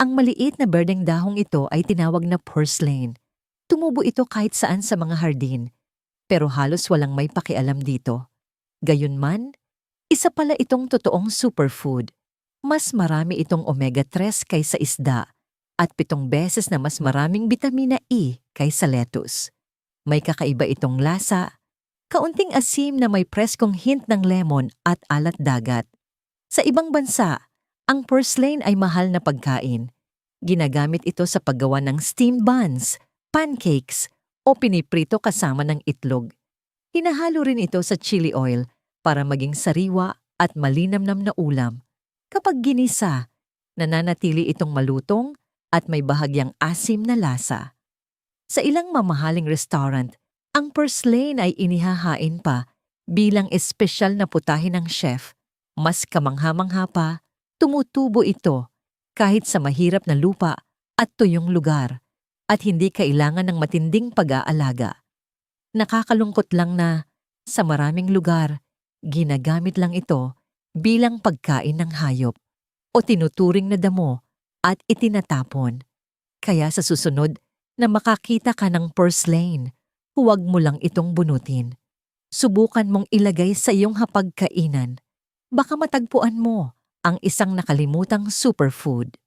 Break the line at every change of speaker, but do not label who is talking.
Ang maliit na berdeng dahong ito ay tinawag na purslane. Tumubo ito kahit saan sa mga hardin, pero halos walang may pakialam dito. Gayunman, isa pala itong totoong superfood. Mas marami itong omega-3 kaysa isda at pitong beses na mas maraming bitamina E kaysa lettuce. May kakaiba itong lasa, kaunting asim na may preskong hint ng lemon at alat dagat. Sa ibang bansa, ang purslane ay mahal na pagkain. Ginagamit ito sa paggawa ng steamed buns, pancakes, o piniprito kasama ng itlog. Hinahalo rin ito sa chili oil para maging sariwa at malinamnam na ulam. Kapag ginisa, nananatili itong malutong at may bahagyang asim na lasa. Sa ilang mamahaling restaurant, ang purslane ay inihahain pa bilang espesyal na putahe ng chef. Mas kamangha-mangha pa, tumutubo ito kahit sa mahirap na lupa at tuyong lugar at hindi kailangan ng matinding pag-aalaga. Nakakalungkot lang na sa maraming lugar, ginagamit lang ito bilang pagkain ng hayop o tinuturing na damo at itinatapon. Kaya sa susunod na makakita ka ng purslane, huwag mo lang itong bunutin. Subukan mong ilagay sa iyong hapagkainan. Baka matagpuan mo ang isang nakalimutang superfood.